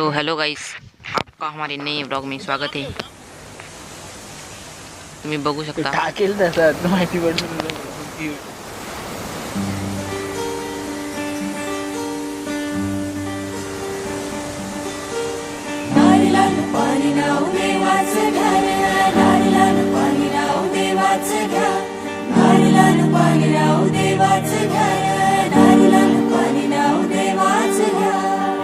तो hello guys आपका हमारे नए ब्लॉग में स्वागत है। तुम्ही बघू शकता। टाकेल तसा माहिती पडून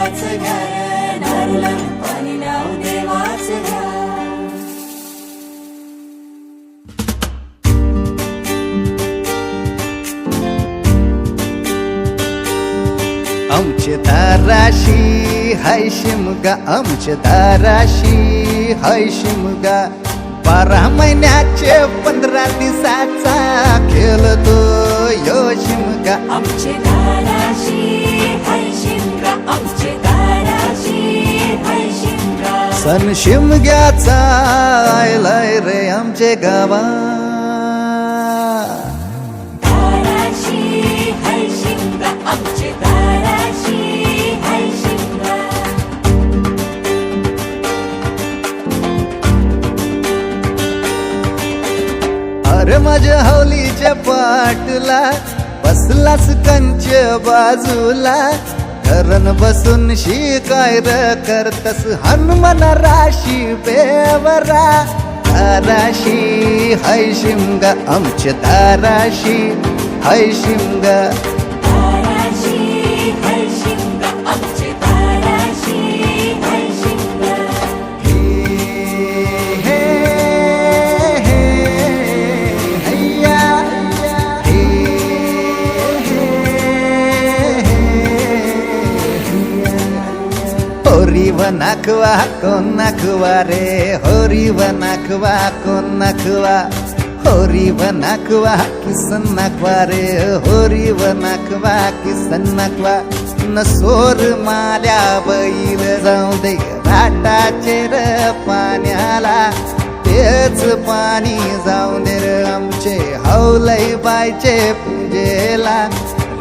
देवाचं घर नारीलाल पाणी नाव देवाचं घर. आमचे दाराशी हाय शिमगा. आमचे दाराशी हाय शिमगा. बारा महिन्याचे पंधरा दिवसाचा खेळतो यो शिमगा. आमचे दाराशी सण शिमग्याचा आयलाय रे आमचे गावा. अरे माझ्या हवलीच्या पाटला बसलाच कंच बाजूला. धरण बसून शिकाय र करतस हनुमान राशी बेवरा. धाराशी हय शिमगा आमच्या धाराशी हय शिमगा. होरी व नाखवा कोण नाखवा रे? होरी व नाखवा कोण नाखवा? होरी नाखवा किसन नाखवा रे? होरी व नाखवा किसन नाखवा? नसोर माल्या बैल जाऊ दे घाटाचे र पाण्याला. तेच पाणी जाऊ दे र आमचे हौलई बायचे पूजेला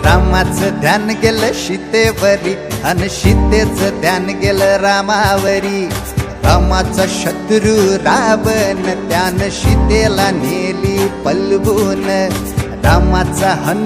रामाचं ध्यान गेलं सीतेवरी अन सीतेचं ध्यान गेलं रामावरी. रामाचा शत्रू रावण त्यान सीतेला नेली पलवून. रामाचा हन